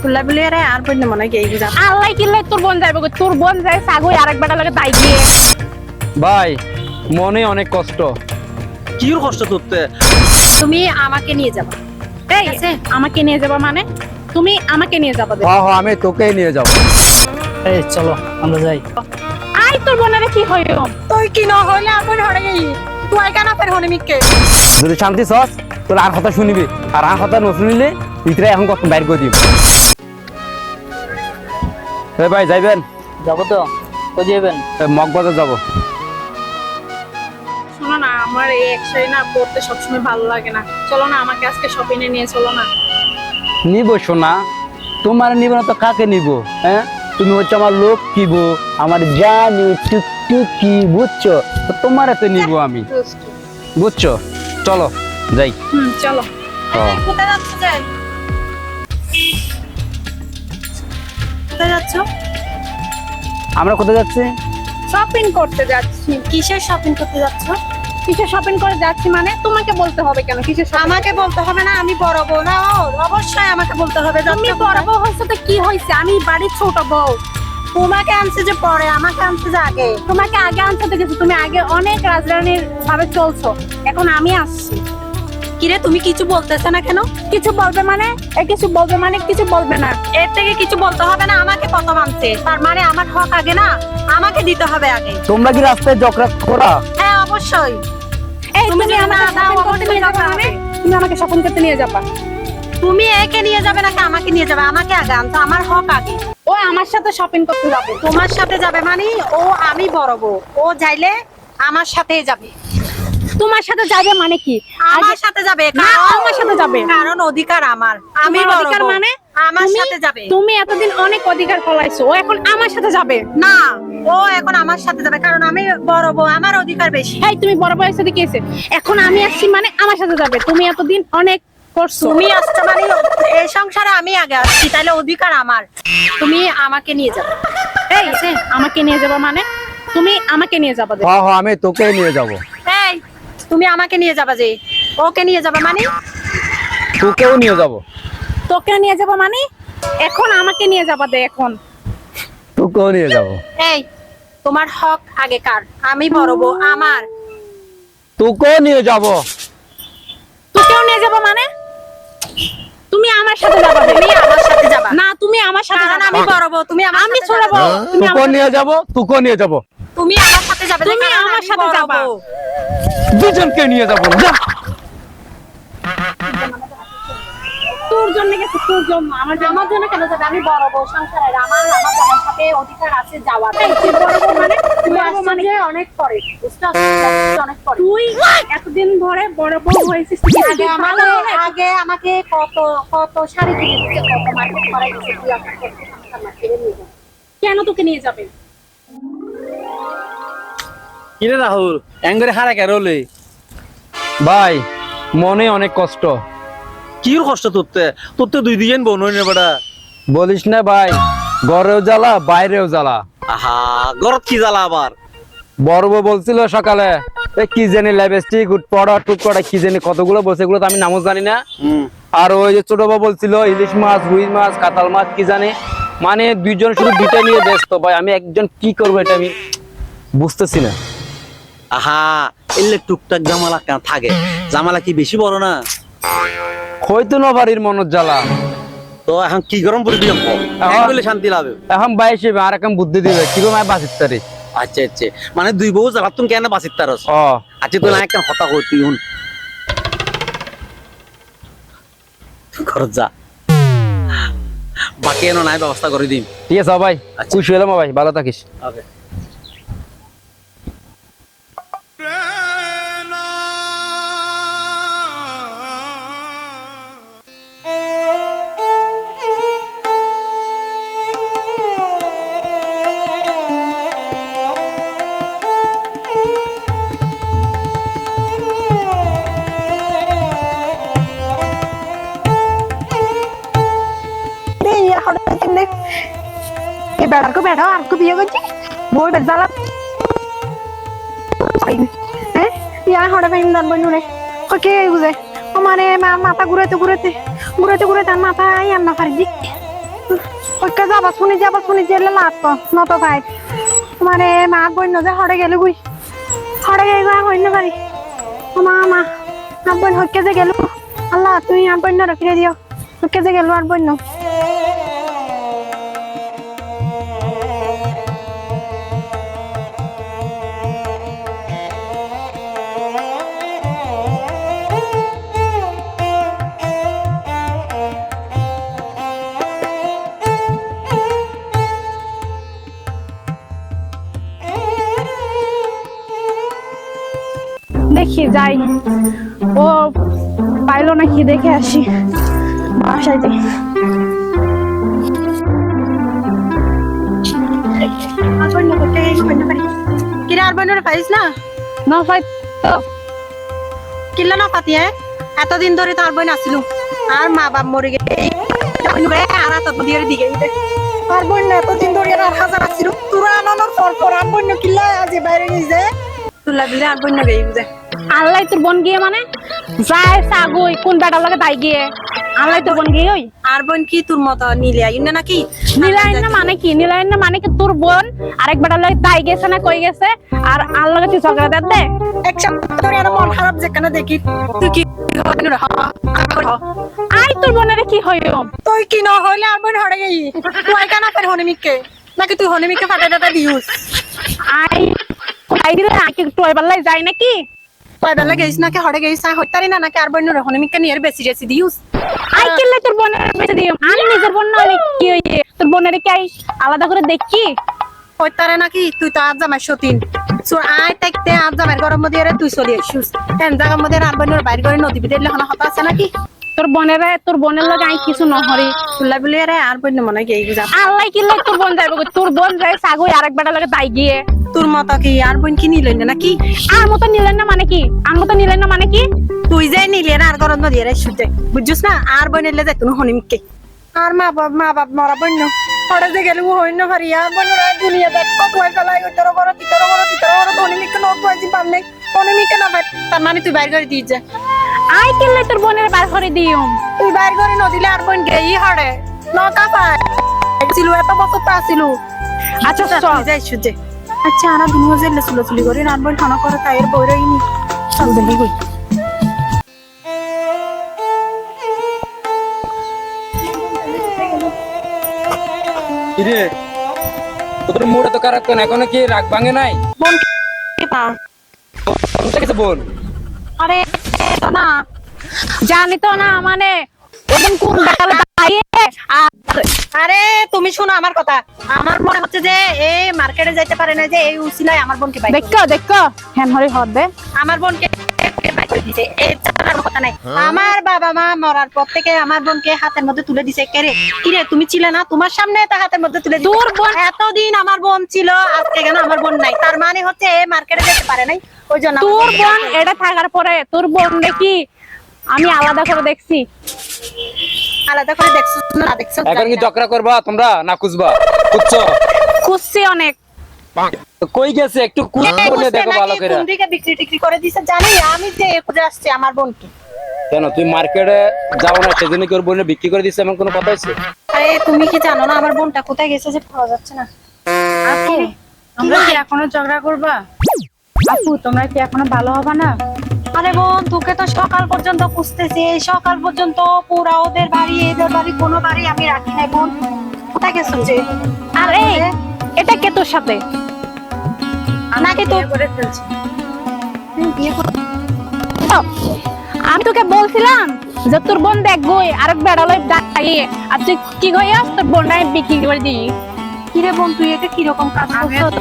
কুল্লা বিলিয়ে রে আর বন্য মনে কি এই যা আল্লাহ কিল্লাই তোর বোন যাইব তোর বোন যায় সাগুই আরেক বেটা লাগে তাই গিয়ে। ভাই মনে অনেক কষ্ট। কি কষ্ট করতে তুমি আমাকে নিয়ে যাবা। এই আমাকে নিয়ে যাবা মানে? তুমি আমাকে নিয়ে যাবা দে। হ্যাঁ হ্যাঁ আমি তোকেই নিয়ে যাব। এই চলো আমরা যাই। আই তোর বোনের কি হইল তুই কি ন হইলে আপন হরে গই তুই কেন ফের হনি মিকে যদি শান্তি সস তোর আর কথা শুনিবি। আর আর কথা নশুনিলে ভিতরে এখন কত বাইর করে দিব? এ ভাই যাইবেন? যাব তো। কোথায় যাবেন মগবাজার যাব। শোনো না আমার এই একসাথে না পড়তে সবসময় ভালো লাগে না। চলো না আমাকে আজকে শপিং এ নিয়ে চলো না। নিব সোনা। তোমার নিব না তো কাকে নিব হ্যাঁ? তুমি হচ্ছে আমার লোক কিব আমার জানি টুকটুকি বুঝছ? তোমার এত নিব আমি। বুঝছ। চলো যাই। হুম চলো। হ্যাঁ। কোথায় যাচ্ছ? যে কোথায় যাচ্ছ? আমরা কোথায় যাচ্ছি? শপিং করতে যাচ্ছি। কিসের শপিং করতে যাচ্ছ? কিসের শপিং করে যাচ্ছি মানে? তোমাকে বলতে হবে কেন? কিসের আমাকে বলতে হবে না আমি বড় বউ না অবশ্যই আমাকে বলতে হবে তুমি বড় বউ হয়েছে তো কি হয়েছে? আমি বাড়ির ছোট বউ। তোমাকে আনছে যে পরে আমাকে আনছে যে আগে। তোমাকে আগে আনতে দেখেছি তুমি আগে অনেক রাজরানীর ভাবে চলছো। এখন আমি আসছি। কিরে তুমি কিছু বলতেছ না কেন? কিছু বলবে মানে? এ কিছু বলবে মানে কিছু বলবে না। এর থেকে কিছু বলতে হবে না আমাকে প্রথম আনছে তার মানে আমার হক আগে না আমাকে দিতে হবে আগে। তোমরা কি রাস্তায় জকরা করা? হ্যাঁ অবশ্যই। এই তুমি আমাকে না করতে নিয়ে যাবা। তুমি আমাকে শপিং করতে নিয়ে যাবা। তুমি একে নিয়ে যাবে নাকি আমাকে নিয়ে যাবে? আমাকে আগে আনতো আমার হক আগে। ও আমার সাথে শপিং করতে যাবে। তোমার সাথে যাবে মানে ও আমি বড় বউ। ও যাইলে আমার সাথেই যাবে। তোমার সাথে যাবে মানে কি? আমার সাথে যাবে কারণ- আমার সাথে যাবে। কারণ অধিকার আমার। আমি অধিকার মানে? আমার সাথে যাবে। তুমি এতদিন অনেক অধিকার ফলাইছো ও এখন আমার সাথে যাবে। না ও এখন আমার সাথে যাবে কারণ আমি বড় বউ আমার অধিকার বেশি। এই তুমি বড় বয়সে দিকে এসে এখন আমি আসছি মানে আমার সাথে যাবে। তুমি এতদিন অনেক করছ। তুমি আসছো মানে এই সংসারে আমি আগে আসছি তাহলে অধিকার আমার। তুমি আমাকে নিয়ে যাবে এই আমাকে নিয়ে যাবা মানে? তুমি আমাকে নিয়ে যাবা। হ্যাঁ হ্যাঁ আমি তোকেই নিয়ে যাব। তুমি আমাকে নিয়ে যাবা যে। ওকে নিয়ে যাবে মানে? তোকেও নিয়ে যাব। তোকে নিয়ে যাবা মানে? এখন আমাকে নিয়ে যাবা দে এখন। তোকেও নিয়ে যাব। এই তোমার হক আগে কার? আমি বড় বউ আমার। তোকেও নিয়ে যাব। তোকেও নিয়ে যাবা মানে? তুমি আমার সাথে যাবা। তুমি আমার সাথে যাবা। না তুমি আমার সাথে যাবা। আমি বড় বউ তুমি আমার আমি ছোট বউ তুমি তোকেও নিয়ে যাব তোকেও নিয়ে যাব। তুমি আমার সাথে যাবে তুমি আমার সাথে যাবা। দুজনকে নিয়ে যাব যা। তোর জন্য গেছে তোর জন্য। আমার আমার জন্য কেন যাবে? আমি বড় বউ সংসারের। আমার আমার জামার সাথে অধিকার আছে যাওয়ার। তুই মানে তুমি মানে যে অনেক পরে বুঝতে অনেক পরে। তুই এতদিন ধরে বড় বউ হয়েছিস আগে আমাকে আগে আমাকে কত কত শাড়ি কিনে কত মার্কেট করাই দিচ্ছে তুই আমাকে নিয়ে যা। কেন তোকে নিয়ে যাবে? কিরে রাহুল এঙ্গরে হারা কেরলে ভাই মনে অনেক কষ্ট। কি কষ্ট তোরতে? তোরতে দুই দিন বোন হইনে বেটা। বলিস না ভাই ঘরেও জ্বালা বাইরেও জ্বালা। আহা গরত কি জ্বালা আবার? বড় বলছিল সকালে এ কি জানি লিপস্টিক পড়া টুক পড়া কি জানি কতগুলো বলছে এগুলো তো আমি নামও জানি না। আর ওই যে ছোট বউ বলছিল ইলিশ মাছ রুই মাছ কাতাল মাছ কি জানি। মানে দুইজন শুধু দুইটা নিয়ে ব্যস্ত ভাই আমি একজন কি করব এটা আমি বুঝতেছি না। আহা এলে টুকটাক জামালা থাকে? জামালা কি বেশি বড় না? হয়তো জ্বালা। তো এখন কি গরম পড়ে দিলাম বলে শান্তি লাভে এখন বাইশে আর এখন বুদ্ধি দিবে। বাঁচিত তারি? আচ্ছা আচ্ছা। মানে দুই বউ জ্বালা তুমি কেন বাঁচিত তারস? ও। আচ্ছা তুই না একখান হতা করতি হুন ঘর যা। বাকি এনো নাই ব্যবস্থা করে দিম। ঠিক আছে ভাই। আচ্ছা। খুশি হলাম ভাই। ভালো থাকিস। ওকে এই বেড়ারকে বেড়াও, আর কো বিয়ে করছি। বই বেজালা হ্যাঁ? ইয়া হড়ে ভাই দান বই নুরে ওকে বুঝে? মানে মা, মাথা ঘুরাতে ঘুরাতে ঘুরাইতে ঘুরাইতে আর মাথায় আর না পারি ওকে যাবা শুনি যাবা শুনি জেলে লাত নত ভাই। তোমারে মা বন্য যে হড়ে গেল গুই হড়ে গেল গুই হইন পারি মা মা আর বন্য হকে যে গেল? আল্লাহ, তুমি আর বন্য ফিরে দিও হকে যে গেল আর বন্য যাই। ও পাইলো নাকি দেখে আসি। বাসায় যাই। কিরে আর বোনের পাইস না? না পাই তো। কিল্লা না পাতি হ্যাঁ? এতদিন ধরে তো আর বোন আসিল আর মা বাপ মরে গেছে। আর এত দিয়ে দিকে। আর বোন এতদিন ধরে আর হাজার আসিল তোরা আনানোর পর পর আর বোন কিল্লা আজ বাইরে গেছে তুলা দিলে আর বোন গেই বুঝে? আল্লাহ তোর বোন গিয়ে মানে? যায় সাগুই কোন বেটার লাগে তাই গিয়ে। আল্লাহ তোর বোন গিয়ে ওই। আর বোন কি তোর মত নিলে আইন না নাকি? নীলায়ন না মানে কি? নীলায়ন না মানে কি তোর বোন? আরেক বেটার লাগে তাই গেছে না কই গেছে? আর আল্লাহ তুই ঝগড়া দেন দে। এক সপ্তাহ ধরে আর মন খারাপ যেখানে দেখি? তুই কি আই তোর বোনের কি হইও তুই কি ন হইলে আর বোন হড়ে গেই তুই কেন ফের হনিমিককে নাকি তুই হনিমিককে ফাটা টাটা দিউস? আই দিলে? নাকি টয় পাল্লাই যায় নাকি? কয় বেলা গেছিস নাকি হইতারি না নাকি আর বোন হনিমিককে নিয়ে বেশি দিউস আই তোর বোনের বেশি দিও আমি নিজের বোন না হলে কি তোর বোনের কি আই আলাদা করে দেখি হইতারে নাকি? তুই তো আজ জামাই সতীন। সো আই তাইতে আজ জামাই গরম মধ্যে তুই চলি আসিস এন জায়গার মধ্যে আর বন্য বাইর করে নদী বিদে হতা আছে নাকি? তোর বোনের তোর বোনের লগে আই কিছু নহরি। তুলা বলি রে আর বোন মনে গেই বুঝা আল্লাহ কিল্লে তোর বোন যাইব তোর বোন যায় সাগুই আরেক লাগে তাই গিয়ে। তোর মতো কি আর বোন কি নিলেন না নাকি? আর মতো নিলেন না মানে কি? আর মতো নিলেন না মানে কি? তুই যে নিলে না আর গরম নদী রে সুতে। বুঝছিস না? আর বোন এলে যাই তুমি হনিমিককে আর মা বাপ মা বাপ মরা বোন পরে যে গেলে হইন না পারি আর বোন রে দুনিয়া দেখ কত হয়ে ফেলাই তোর বড় তিতর বড় তিতর বড় হনিমিককে নত হয়েছি পারলে। হনিমিককে না পার তার মানে তুই বাইর করে দিস যা আই কিল্লে তোর বোনের বার করে দিও। তুই বাইর করে নদিলে আর বোন গেই হড়ে। ন কাপায় ছিল এত বছর তো আসিল আচ্ছা চল। যাই সুজে। আচ্ছা আনা দুনিয়া যে লুসুলো চুলি করে আর বোন খানা করে তাই এর বই রইনি চল দিলি কিরে? তোর মোড়ে তো কারাক এখনও কি রাগ ভাঙে নাই? বোন কে পা আরে তো না। জানি তো না মানে কোন দাঁড়িয়ে? আরে তুমি শোনো আমার কথা। আমার মনে হচ্ছে যে এই মার্কেটে যাইতে পারে না যে এই উসিলাই আমার বোনকে বাইক দেখো দেখো। হ্যান হরি হদে আমার বোনকে আমার বাবা মা মরার পর থেকে আমার বোনকে হাতের মধ্যে তুলে দিছে। কেরে কিরে তুমি ছিলে না? তোমার সামনে তা হাতের মধ্যে তুলে দিছে। তোর বোন এতদিন আমার বোন ছিল আজকে কেন আমার বোন নাই? তার মানে হচ্ছে এই মার্কেটে যেতে পারে নাই? ওই জন্য তোর বোন এটা থাকার পরে তোর বোন দেখি আমি আলাদা করে দেখছি। আলাদা করে দেখছ না দেখছ এখন কি চক্রা করবা তোমরা না অনেক। কই গেছে? একটু খুঁজ করলে দেখো ভালো করে। কোন দিকে বিক্রি টিক্রি করে দিছে জানি আমি যে আসছি আমার বোনকে। কেন তুই মার্কেটে যাও না সেজন্য কি ওর বোনে বিক্রি করে দিচ্ছে এমন কোনো কথা আছে আরে তুমি কি জানো না আমার বোনটা কোথায় গেছে যে পাওয়া যাচ্ছে না? আপু আমরা কি এখনও ঝগড়া করবা? আপু তোমরা কি এখনও ভালো হবে না? আরে বোন তোকে তো সকাল পর্যন্ত খুঁজতেছি। এই সকাল পর্যন্ত পুরা ওদের বাড়ি এদের বাড়ি কোনো বাড়ি আমি রাখি নাই বোন। কোথায় গেছো যে? আর এটা কে তোর সাথে? নাকি তো করে ফেলছি। আমি তোকে বলছিলাম যে তোর বোন দেখ গই আরেক দাঁড়িয়ে। আর তুই কি গইয়াস তোর বোনটা বিক্রি করে দিই। কিরে বোন তুই এটা কীরকম কাজ করছ?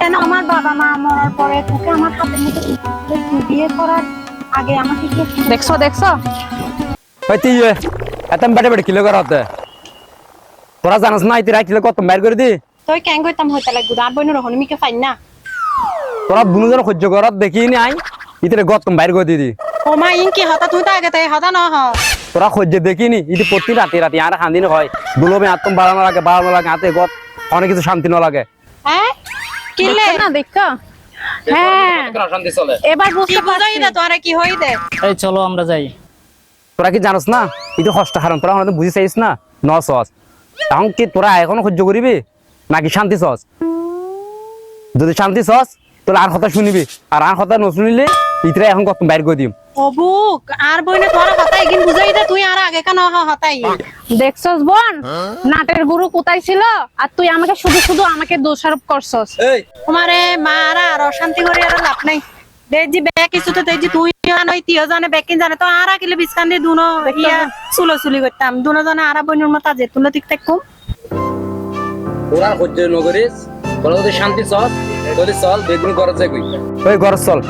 কেন আমার বাবা মা মরার পরে তোকে আমার তুলে তুই বিয়ে করার আগে আমাকে কি দেখছ দেখছ? ওই তুই এত বেটে বেটে কিলো করা হতে। তোরা জানাস না তুই রাখলে কত বাইর করে দি? তুই কেন কইতাম হইতা লাগবো আর বোনের হনুমিকে পাই না? তোরা দুজন সহ্য করাত দেখি নি আই ইতরে গত বাইর করে দিদি ও মা ইন কি হতা তুই তো আগে তাই হতা ন হ তোরা সহ্য দেখিনি ইতি প্রতি রাতে রাতে আর খান্দিন হয়। দুলবে আত্ম বাড়ানো লাগে বাড়ানো লাগে হাতে গত অনেক কিছু শান্তি ন লাগে। দেখছ না হ্যাঁ। এবার কি বুঝতে পারছি। না তোরা কি হই দে? এই চলো আমরা যাই। তোরা কি জানোস না? এটা হস্ত হারাম তোরা আমাদের বুঝি চাইস না? ন সস। তখন কি তোরা এখনও সহ্য করিবি? নাকি শান্তি সস? যদি শান্তি সস তাহলে আর কথা শুনিবি। আর আর কথা নশুনিলে ইতরা এখন কত বাইর করে দিম। অবুক আর বইনে তোর হতাই কিন্তু বুঝাই দে তুই আর আগে কেন হতাই? দেখছস বোন? নাটের গুরু কোথায় ছিল? আর তুই আমাকে শুধু শুধু আমাকে দোষারোপ করছস। তোমারে মারা আর অশান্তি করি আর লাভ নাই। দেখছি বে কিছু তো দেখছি তুই জানোই তিও জানে বেকিন জানে। তো আর আকিলে বিস্কান দিয়ে দুনো ইয়া চুলো চুলি করতাম। দুনো জনে আর বইনের মতো যে তুলো ঠিক থাকুম সহ্য নকরিস তোরা যদি শান্তি সস তাহলে চল বেগুন গরজ যাই ওই গরজ চল।